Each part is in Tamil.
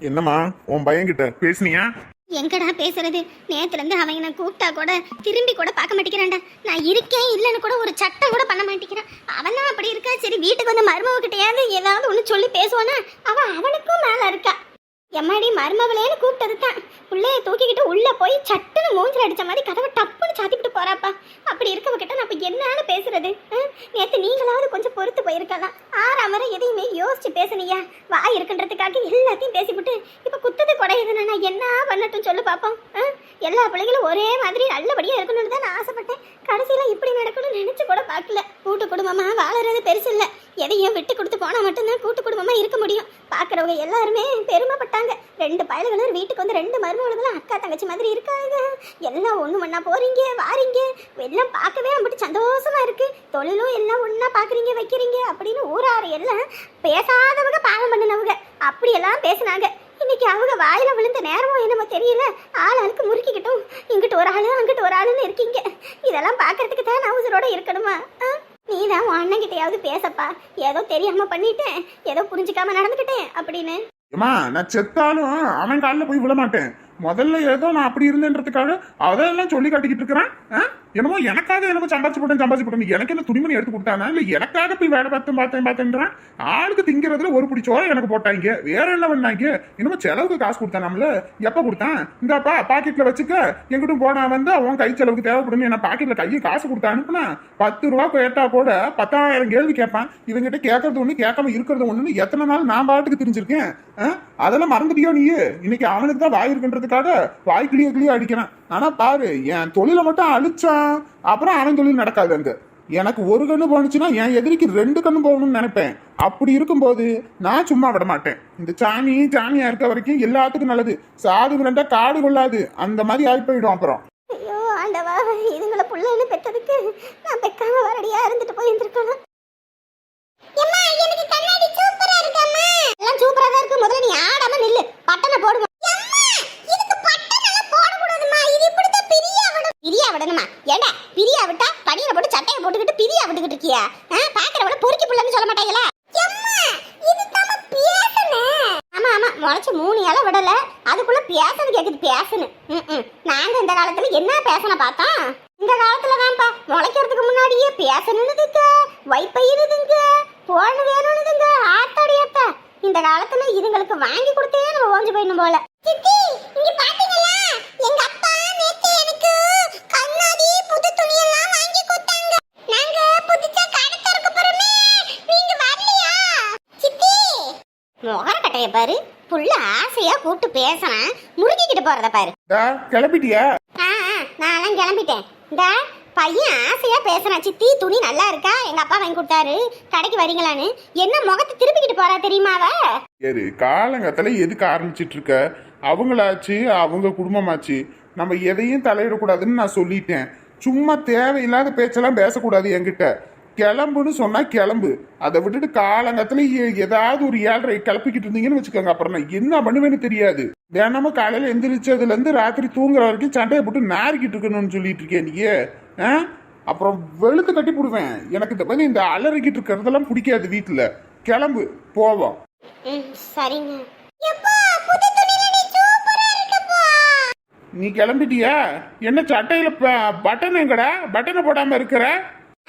என்னம்மா உன் பையன் கிட்ட பேசுனியா? எங்கடா பேசுறது? நேத்துல இருந்து அவன் என்ன கூப்பிட்டா கூட திரும்பி கூட பார்க்க மாட்டேங்கிறான்டா. நான் இருக்கேன் இல்லைன்னு கூட ஒரு சட்டம் கூட பண்ண மாட்டேங்கிறான். அவன் தான் அப்படி இருக்கா? சரி வீட்டுக்கு வந்து மருமவ கிட்டயாவது ஏதாவது ஒன்று சொல்லி பேசுவானா? அவன் அவனுக்கும் மேல இருக்கா. எம்மாடி மருமவளேன்னு கூப்பிட்டது தான் உள்ளே தூக்கிக்கிட்டு உள்ள போய் சட்டுன்னு மூஞ்சில் அடிச்ச மாதிரி கதவை டப்புன்னு சாத்திக்கிட்டு போறாப்பா. அப்படி இருக்கவங்கிட்ட நான் இப்போ என்னன்னு பேசுறது? நேற்று நீங்களாவது கொஞ்சம் பொறுத்து போயிருக்கலாம். ஆறாம் வரை எதையுமே யோசிச்சு பேசுனியா? வாய் இருக்குன்றதுக்காக எல்லாத்தையும் பேசிவிட்டு இப்போ குத்தது குடையுதுன்னு நான் என்ன பண்ணட்டும் சொல்லு பார்ப்போம் ஆ? எல்லா பிள்ளைகளும் ஒரே மாதிரி நல்லபடியா இருக்கணும்னு தான் நான் ஆசைப்பட்டேன். கடைசியில் இப்படி நடக்கணும்னு நினைச்சு கூட பார்க்கல. கூட்டு குடும்பமா வாழறது பெருசு இல்லை. எதையும் விட்டு கொடுத்து போனா மட்டும்தான் கூட்டு குடும்பமா இருக்க முடியும். பாக்குறவங்க எல்லாருமே பெருமைப்பட்டாங்க. ரெண்டு பயல்களும் வீட்டுக்கு வந்து ரெண்டு மருமகளும் அக்கா தங்கச்சி மாதிரி இருக்காங்க. எல்லாம் ஒண்ணு ஒன்றா போறீங்க வாரீங்க. எல்லாம் பார்க்கவே அப்படி சந்தோஷமா இருக்கு. தொழிலும் எல்லாம் ஒண்ணா பாக்குறீங்க வைக்கிறீங்க அப்படின்னு ஊராறு எல்லாம் பேசாதவங்க பாவம் பண்ணினவங்க. அப்படியெல்லாம் பேசுனாங்க. இன்னைக்கு அவங்க வாயில விழுந்த நேரமும் என்ன தெரியல. ஆள் ஆளுக்கு முறுக்கிக்கிட்டும். இங்கிட்டு ஒரு ஆளு அங்கிட்டு ஒரு ஆளுன்னு இருக்கீங்க. இதெல்லாம் பார்க்கறதுக்கு தான் நான் உசுரோட இருக்கணுமா? ஆ? நீ தான் உன் அண்ணன்கிட்டயாவது பேசப்பா. ஏதோ தெரியாம பண்ணிட்டேன். ஏதோ புரிஞ்சுக்காம நடந்துக்கிட்டேன் அப்படின்னு. ஏம்மா நான் செத்தாலும் அவன் காலில் போய் விழ மாட்டேன் முதல்ல ஏதோ நான் அப்படி இருந்தேன்றதுக்காக அதெல்லாம் சொல்லி காட்டிக்கிட்டு இருக்கிறேன். ஆ? என்னமோ எனக்காக என்னமோ சம்பாதிச்சு போட்டேன் சம்பாதிச்சு போட்டேன் எனக்கு என்ன துணிமணி எடுத்து கொடுத்தானா? இல்லை எனக்காக போய் வேலை பார்த்தேன் பார்த்தேன் பார்த்தேன்றான் ஆளுக்கு திங்கிறதுல ஒரு பிடி எனக்கு போட்டாங்க. வேற என்ன பண்ணாங்க? என்னமோ செலவுக்கு காசு கொடுத்தான் நம்மள எப்ப கொடுத்தான்? இந்தாப்பா பாக்கெட்ல வச்சுக்க. எங்கிட்டும் போனா வந்து அவன் கை செலவுக்கு தேவைப்படுன்னு என்ன பாக்கெட்ல கையை காசு கொடுத்தா அனுப்புனா? பத்து ரூபா கேட்டா கூட பத்தாயிரம் கேள்வி கேட்பான். இவங்கிட்ட கேட்கறது ஒண்ணு கேட்காம இருக்கிறது ஒன்றுன்னு எத்தனை நாள் நான் பாட்டுக்கு தெரிஞ்சிருக்கேன் ஆ? அதெல்லாம் மறந்துட்டியோ நீ இன்னைக்கு அவனுக்கு தான் வாய் இருக்குன்றதுக்காக வாய் கிளிய கிளிய அடிக்கிறான். ஆனா பாரு என் தொழிலை மட்டும் அழிச்சான் அப்புறம் அவன் தொழில் நடக்காது அங்கே. எனக்கு ஒரு கண்ணு போனுச்சுன்னா என் எதிரிக்கு ரெண்டு கண்ணு போகணும்னு நினைப்பேன். அப்படி இருக்கும்போது நான் சும்மா விட மாட்டேன். இந்த சாமி சாமியா இருக்க வரைக்கும் எல்லாத்துக்கும் நல்லது. சாது விரண்டா காடு கொள்ளாது. அந்த மாதிரி ஆகி போயிடும் அப்புறம். ஐயோ ஆண்டவா இதுங்களை புள்ளைன்னு பெற்றதுக்கு? நான் பெக்காம வரடியா இருந்துட்டு போயிருந்திருக்கணும். எம்மா சூப்பரா எல்லாம் சூப்பரா தான் இருக்கு. முதல்ல நீ ஆடாம நில்லு. பட்டனை போடுங்க. பிரியா விடணுமா? ஏண்டா பிரியா விட்டா படியில போட்டு சட்டையை போட்டுக்கிட்டு பிரியா விட்டுக்கிட்டு இருக்கியா? ஆ பாக்குறவள பொறுக்கி புள்ளன்னு சொல்ல மாட்டாங்களா ஆமா ஆமா முளைச்சு மூணு இலை விடல. அதுக்குள்ள பேசணும் கேக்குது பேசணும் நாங்க இந்த காலத்துல என்ன பேசணும் பார்த்தோம் இந்த காலத்துல தான்ப்பா முளைக்கிறதுக்கு முன்னாடியே பேசணுதுங்க வைப்பயிருதுங்க போன் வேணும்னுதுங்க ஆத்தாடி அத்தா இந்த காலத்துல இதுங்களுக்கு வாங்கி கொடுத்தே நம்ம ஓஞ்சு போயிடணும் போல. சித்தி இங்க பாத்தீங்களா? எங்க அப்பா நேத்து எனக்கு கண்ணாடி புது துணி எல்லாம் வாங்கி கொடுத்தாங்க நாங்க புதுசா கடை திறக்க போறோமே நீங்க வரலையா சித்தி முகரக்கட்டைய பாரு புள்ள ஆசையா கூப்பிட்டு பேசுறேன். முறுக்கிக்கிட்டு போறத பாரு. டா, கிளம்பிட்டியா? ஆ ஆ, நான்லாம் கிளம்பிட்டேன். இந்த பையன் ஆசையா பேசுறான். சித்தி துணி நல்லா இருக்கா? எங்க அப்பா வாங்கி கொடுத்தாரு. கடைக்கு வரீங்களான்னு. என்ன முகத்தை திருப்பிக்கிட்டு போறா தெரியுமா அவ? சரி காலங்கத்துல எதுக்கு ஆரம்பிச்சிட்டு இருக்க அவங்களாச்சு அவங்க குடும்பமாச்சு. நம்ம எதையும் தலையிடக்கூடாதுன்னு நான் சொல்லிட்டேன். சும்மா தேவையில்லாத பேச்செல்லாம் பேசக்கூடாது என்கிட்ட. கிளம்புன்னு சொன்னா கிளம்பு. அதை விட்டுட்டு காலங்கத்துல ஏதாவது ஒரு ஏழரை கிளப்பிக்கிட்டு இருந்தீங்கன்னு வச்சுக்கோங்க. அப்புறம் நான் என்ன பண்ணுவேன்னு தெரியாது. தினமும் காலையில எந்திரிச்சதுல இருந்து ராத்திரி தூங்குற வரைக்கும் சண்டையை போட்டு நாரிக்கிட்டு இருக்கணும்னு சொல்லிட்டு இருக்கேன் நீயே ஆ? அப்புறம் வெளுத்து கட்டி போடுவேன். எனக்கு இந்த மாதிரி இந்த அலறிக்கிட்டு இருக்கிறதெல்லாம் பிடிக்காது வீட்டுல கிளம்பு போவோம். சரிங்க. நீ நீ கிளம்பிட்டியா? என்ன சட்டையில பட்டன் எங்கடா? பட்டனை போடாம இருக்கிற?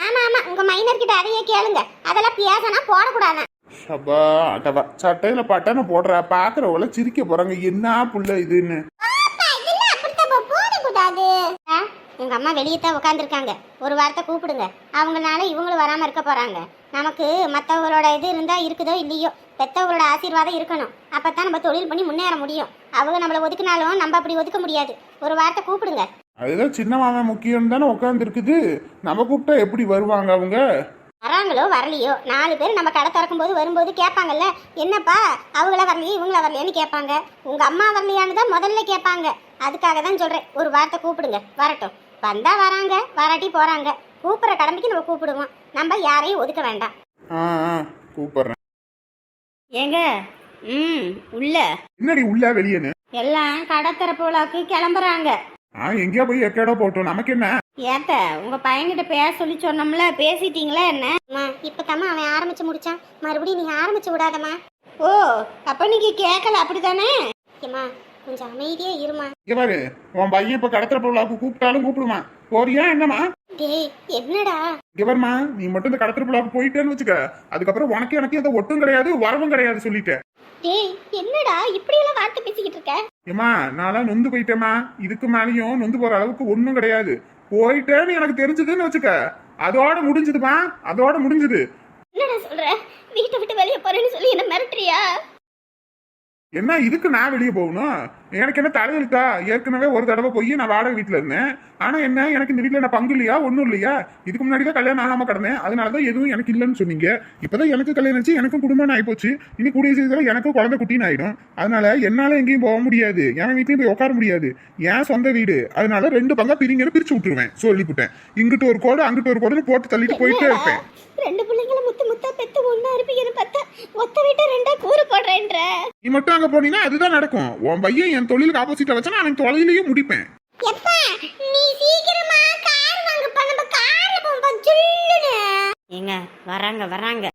ஆமா ஆமா உங்க மைனர் கிட்ட அதையே கேளுங்க. அதெல்லாம் பேசினா போடக்கூடாது. ஷபா அட்டவா சட்டையில பட்டனை போடுற. பாக்குறவங்கள சிரிக்க போறாங்க. என்ன புள்ள இதுன்னு? உங்க அம்மா வெளியே தான் உட்காந்துருக்காங்க ஒரு வாரத்தை கூப்பிடுங்க. அவங்கனால இவங்களும் வராம இருக்க போறாங்க. நமக்கு மற்றவங்களோட இது இருந்தா இருக்குதோ இல்லையோ பெத்தவங்களோட ஆசீர்வாதம் இருக்கணும். அப்பதான் நம்ம தொழில் பண்ணி முன்னேற முடியும். அவங்க நம்மளை ஒதுக்குனாலும் நம்ம அப்படி ஒதுக்க முடியாது. ஒரு வாரத்தை கூப்பிடுங்க. அதுதான் சின்ன மாமன் முக்கியம் தானே உட்காந்து இருக்குது நம்ம கூப்பிட்டா எப்படி வருவாங்க அவங்க? வராங்களோ வரலையோ? நாலு பேர் நம்ம கடை திறக்கும் போது வரும்போது கேட்பாங்கல்ல என்னப்பா அவங்கள வரலையே இவங்கள வரலையான்னு கேட்பாங்க. உங்க அம்மா வரலையான்னு தான் முதல்ல கேட்பாங்க. அதுக்காக தான் சொல்றேன். ஒரு வார்த்தை கூப்பிடுங்க. வரட்டும். வந்தா வராங்க வராட்டி போறாங்க. கூப்பிடுற கடமைக்கு நம்ம கூப்பிடுவோம். நம்ம யாரையும் ஒதுக்க வேண்டாம். ஆ ஆ கூப்பிடுறேன். ஏங்க ம் உள்ள. என்னடி உள்ள வெளியேன்னு? எல்லாம் கடை திறப்பு விழாக்கு கிளம்புறாங்க. ஆ எங்கேயா போய் எக்கேடோ போட்டோம். நமக்கு என்ன ஏத்த உங்க பையன்கிட்ட பேச சொல்லி சொன்னோம்ல பேசிட்டீங்களா என்ன? அம்மா இப்பதாம்மா அவன் ஆரம்பிச்சு முடிச்சான். மறுபடியும் நீ ஆரம்பிச்சு விடாதம்மா. ஓ அப்ப நீங்க கேட்கல அப்படிதானே ஏம்மா கொஞ்சம் அமைதியா இருமா இங்க பாரு உன் பையன் இப்ப கடத்துற பொருளாக்கு கூப்பிட்டாலும் கூப்பிடுமா? போறியா என்னம்மா? டேய் என்னடா? இங்க நீ மட்டும் இந்த கடத்துற பொருளாக்கு போயிட்டேன்னு வச்சுக்க. அதுக்கப்புறம் உனக்கு எனக்கு எந்த ஒட்டும் கிடையாது வரவும் கிடையாது சொல்லிட்டேன். டேய் என்னடா இப்படி எல்லாம் வார்த்தை பேசிக்கிட்டு இருக்க? ஏமா நான்லாம் நொந்து போயிட்டேம்மா. இதுக்கு மேலேயும் நொந்து போற அளவுக்கு ஒண்ணும் கிடையாது. போயிட்டேன்னு எனக்கு தெரிஞ்சதுன்னு வச்சுக்க. அதோட முடிஞ்சதுமா அதோட முடிஞ்சது. என்னடா சொல்ற? வீட்டை விட்டு வெளியே போறேன்னு சொல்லி என்ன மிரட்டுறியா? என்ன இதுக்கு நான் வெளியே போகணும்? எனக்கு என்ன தலையெழுத்தா ஏற்கனவே ஒரு தடவை போய் நான் வாடகை வீட்டில் இருந்தேன். ஆனால் என்ன எனக்கு இந்த வீட்டில் என்ன பங்கு இல்லையா? ஒன்றும் இல்லையா? இதுக்கு முன்னாடி தான் கல்யாணம் ஆகாமல் கடந்தேன். அதனால தான் எதுவும் எனக்கு இல்லைன்னு சொன்னீங்க. இப்போதான் எனக்கு கல்யாணம் ஆச்சு எனக்கும் குடும்பம் ஆகிப்போச்சு இனி கூடிய சீக்கிரம் எனக்கும் குழந்தை குட்டின்னு ஆகிடும் அதனால என்னால் எங்கேயும் போக முடியாது. என் வீட்லையும் போய் உட்கார முடியாது. என் சொந்த வீடு. அதனால ரெண்டு பங்காக பிரிங்கன்னு பிரித்து விட்டுருவேன். சொல்லிவிட்டேன் இங்கிட்டு ஒரு கோடு அங்கிட்டு ஒரு கோடுன்னு போட்டு தள்ளிட்டு போயிட்டே இருப்பேன். ரெண்டு இருப்பீங்கன்னு பார்த்தா ஒத்த வீட்டை ரெண்டா கூறு போடுறேன்ற. நீ மட்டும் அங்க போனீங்கன்னா அதுதான் நடக்கும். உன் பையன் என் தொழிலுக்கு ஆப்போசிட்ல வச்சா நான் தொலைலையும் முடிப்பேன். எப்பா நீ சீக்கிரமா கார் வாங்கப்பா நம்ம போம்பா ஏங்க வராங்க வராங்க.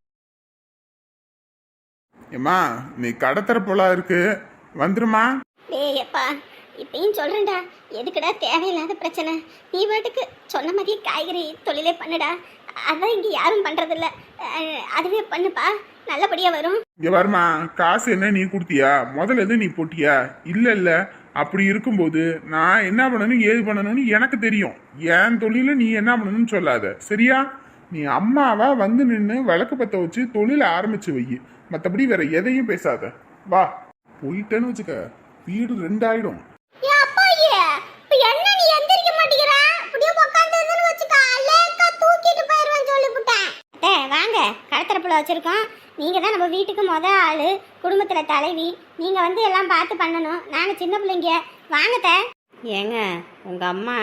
ஏம்மா நீ கடத்தர போலா இருக்கு. வந்துருமா டேய் அப்பா இப்பயும் சொல்றேன்டா. எதுக்குடா தேவையில்லாத பிரச்சனை? நீ பாட்டுக்கு சொன்ன மாதிரியே காய்கறி தொழிலே பண்ணுடா. அதான் இங்க யாரும் பண்றதில்ல. அஹ், அதுவே பண்ணுப்பா. நல்லபடியா வரும். இங்க வருமா காசு என்ன நீ கொடுத்தியா? முதல்ல இருந்து நீ போட்டியா? இல்ல இல்ல. அப்படி இருக்கும்போது நான் என்ன பண்ணணும் ஏது பண்ணணும்னு எனக்கு தெரியும். என் தொழில நீ என்ன பண்ணணும்னு சொல்லாத. சரியா? நீ அம்மாவா வந்து நின்று விளக்கு பத்த வச்சு தொழில ஆரம்பிச்சு வை. மத்தபடி வேற எதையும் பேசாத. வா. போயிட்டேன்னு வச்சுக்க. வீடு ரெண்டாயிடும். என்ன நீ எந்திரிக்க அத்தை வாங்க. கடத்தரப்புல வச்சிருக்கோம். நீங்க தான் நம்ம வீட்டுக்கு முத ஆளு குடும்பத்துல தலைவி. நீங்க வந்து எல்லாம் பார்த்து பண்ணணும். நாங்க சின்ன பிள்ளைங்க. வாங்கத்த ஏங்க உங்க அம்மா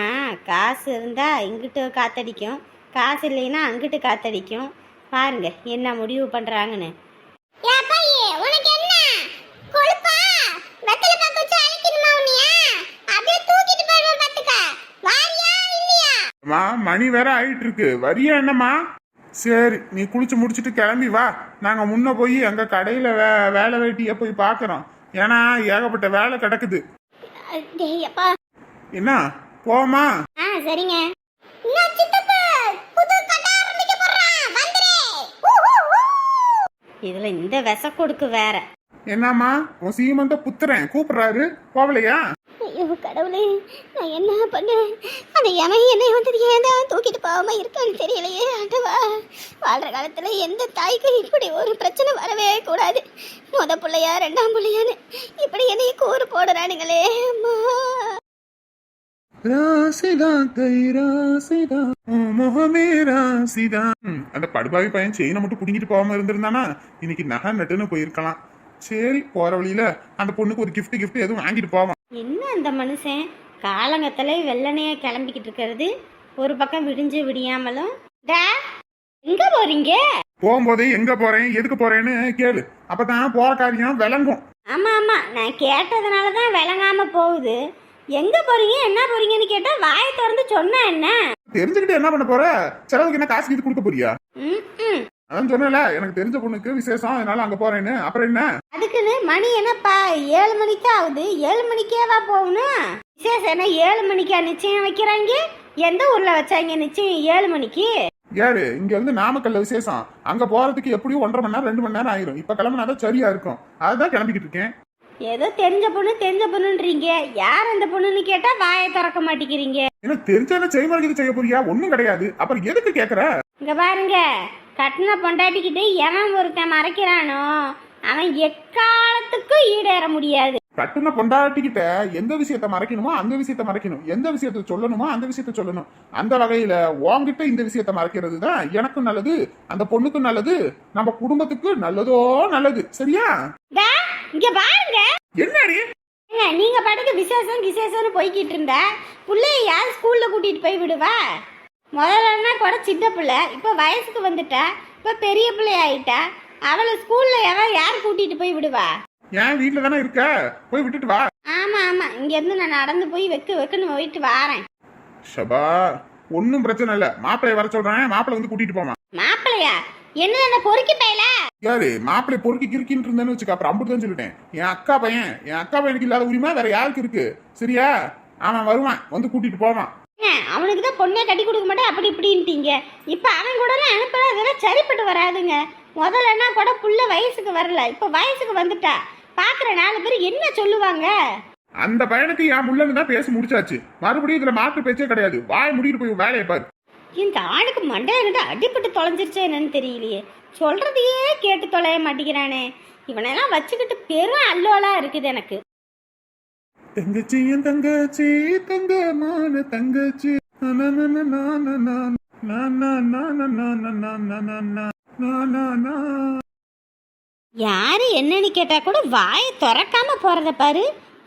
காசு இருந்தா இங்கிட்டு காத்தடிக்கும். காசு இல்லைன்னா அங்கிட்டு காத்தடிக்கும். பாருங்க என்ன முடிவு அம்மா மணி வேற ஆயிட்டு இருக்கு. வரியா என்னம்மா? சரி நீ குளிச்சு முடிச்சிட்டு கிளம்பி வா. நாங்க முன்ன போய் எங்க கடையில வே வேலை வெட்டிய போய் பார்க்கறோம் ஏன்னா ஏகப்பட்ட வேலை கிடக்குது. என்ன? போமா ஆ சரிங்க. இதுல இந்த விச கொடுக்கு வேற. என்னம்மா? உன் சீமந்த புத்துறேன் கூப்பிடுறாரு. போகலையா? ஐயோ கடவுளே நான் என்ன பண்ணேன்? அந்த எவன் என்னை வந்து ஏன் தூக்கிட்டு போகாம இருக்கான்னு தெரியலையே ஆண்டவா. வாழ்ற காலத்துல எந்த தாய்க்கு இப்படி ஒரு பிரச்சனை வரவே கூடாது. முத பிள்ளையா ரெண்டாம் பிள்ளையான்னு இப்படி என்னைய கூறு போடுறானுங்களே அம்மா. ராசிதா கை ராசிதா முகமே ராசிதா அந்த படுபாவி பையன் செயினை மட்டும் பிடிங்கிட்டு போகாம இருந்திருந்தானா? இன்னைக்கு நகை நட்டுன்னு போயிருக்கலாம். சரி போற வழியில அந்த பொண்ணுக்கு ஒரு கிஃப்ட் கிஃப்ட் எதுவும் வாங்கிட்டு போவான். என்ன அந்த மனுஷன்? காலங்கத்துல வெள்ளனையா கிளம்பிக்கிட்டு இருக்கிறது. ஒரு பக்கம் விடிஞ்சு விடியாமலும். டா, எங்க போறீங்க? போகும்போதே எங்க போறேன் எதுக்கு போறேன்னு கேளு. அப்பதான் போற காரியம் விளங்கும். ஆமா ஆமா. நான் கேட்டதுனால தான் விளங்காம போகுது. எங்க போறீங்க என்ன போறீங்கன்னு கேட்டா வாயை திறந்து சொன்னா என்ன? தெரிஞ்சுக்கிட்டு என்ன பண்ண போற? செலவுக்கு என்ன காசு இது கொடுக்க போறியா. அதான் சொன்னல எனக்கு தெரிஞ்ச பொண்ணுக்கு விசேஷம் அதனால அங்க போறேன்னு. அப்புறம் என்ன? அதுக்குன்னு மணி என்னப்பா? ஏழு மணிக்கு ஆகுது. ஏழு மணிக்கேவா போகணும்? விசேஷம் என்ன ஏழு மணிக்கா நிச்சயம் வைக்கிறாங்க? எந்த ஊர்ல வச்சாங்க நிச்சயம் ஏழு மணிக்கு? யாரு? இங்க இருந்து நாமக்கல்ல விசேஷம். அங்க போறதுக்கு எப்படியும் ஒன்றரை மணி நேரம் ரெண்டு மணி நேரம் ஆயிரும். இப்ப கிளம்புனாதான் சரியா இருக்கும். அதுதான் கிளம்பிக்கிட்டு இருக்கேன். ஏதோ தெரிஞ்ச பொண்ணு தெரிஞ்ச பொண்ணுன்றீங்க. யார் அந்த பொண்ணுன்னு கேட்டா வாயை திறக்க மாட்டேங்கிறீங்க. ஏன்னா தெரிஞ்சான செய்முறைக்கு செய்ய போறியா? ஒண்ணும் கிடையாது. அப்புறம் எதுக்கு கேக்குற? இங்க பாருங்க. கட்டின பொண்டாட்டிக்கிட்டு எவன் ஒருத்தன் மறைக்கிறானோ அவன் எக்காலத்துக்கும் ஈடேற முடியாது. கட்டுன பொண்டாட்டிக்கிட்ட எந்த விஷயத்த மறைக்கணுமோ அந்த விஷயத்த மறைக்கணும். எந்த விஷயத்த சொல்லணுமோ அந்த விஷயத்த சொல்லணும். அந்த வகையில உன்கிட்ட இந்த விஷயத்த மறைக்கிறது தான் எனக்கும் நல்லது அந்த பொண்ணுக்கும் நல்லது நம்ம குடும்பத்துக்கு நல்லதோ நல்லது. சரியா? இங்க பாருங்க. என்னடி? நீங்க பாட்டுக்கு விசேஷம் விசேஷம்னு போய்கிட்டு இருந்தா பிள்ளைய யார் ஸ்கூல்ல கூட்டிட்டு போய் விடுவா? முதல்லன்னா கூட சின்ன பிள்ளை இப்போ வயசுக்கு வந்துட்டா இப்போ பெரிய பிள்ளை ஆயிட்டா அவளை ஸ்கூல்ல எவன் யார் கூட்டிட்டு போய் விடுவா? ஏன் வீட்டுல தானே இருக்க? போய் விட்டுட்டு வா. ஆமா ஆமா. இங்க இருந்து நான் நடந்து போய் வெக்கு வெக்குன்னு போயிட்டு வாரேன். ஷபா ஒன்னும் பிரச்சனை இல்ல. மாப்பிள்ளைய வர சொல்றேன். மாப்பிள்ளை வந்து கூட்டிட்டு போமா மாப்பிள்ளையா? என்ன அந்த பொறுக்கி பையல? யாரு? மாப்பிள்ளை பொறுக்கி கிறுக்கின்னு இருந்தேன்னு வச்சுக்க அப்புறம் அப்படிதான் சொல்லிட்டேன். என் அக்கா பையன் என் அக்கா பையனுக்கு இல்லாத உரிமை வேற யாருக்கு இருக்கு? சரியா? அவன் வருவான். வந்து கூட்டிட்டு போவான். அவனுக்கு தான் பொண்ணே கட்டி கொடுக்க மாட்டேன் அப்படி இப்படின்ட்டீங்க. இப்போ அவன் கூடலாம் அனுப்புறது அதெல்லாம் சரிப்பட்டு வராதுங்க. முதல்லன்னா கூட புள்ள வயசுக்கு வரல. இப்போ வயசுக்கு வந்துட்டா. பார்க்குற நாலு பேர் என்ன சொல்லுவாங்க? அந்த பையனுக்கு என் முள்ளன்னு தான் பேசி முடிச்சாச்சு. மறுபடியும் இதுல மாற்று பேச்சே கிடையாது. வாய் முடிட்டு போய் வேலையை பாரு. இந்த ஆளுக்கு மண்டையில அடிபட்டு தொலைஞ்சிருச்சே என்னன்னு தெரியலையே. சொல்றதையே கேட்டு தொலைய மாட்டேங்கிறானே. இவனெல்லாம் வச்சுக்கிட்டு பெரும் அல்லோலா இருக்குது எனக்கு. தங்கச்சி தங்கச்சி தங்கமான தங்கச்சி யாரு என்னன்னு கேட்டா கூட வாயை திறக்காம போறத பாரு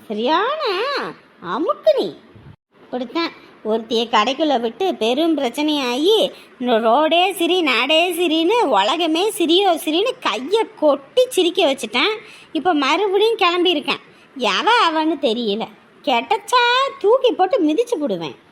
சரியான அமுக்கு நீ இப்படித்தான் ஒருத்திய கடைக்குள்ள விட்டு பெரும் பிரச்சனையாகி ரோடே சிரி நாடே சிரின்னு உலகமே சிரியோ சிரின்னு கையை கொட்டி சிரிக்க வச்சுட்டேன் இப்போ மறுபடியும் கிளம்பியிருக்கேன் எவ அவன்னு தெரியல. கெட்டச்சா தூக்கி போட்டு மிதிச்சு விடுவேன்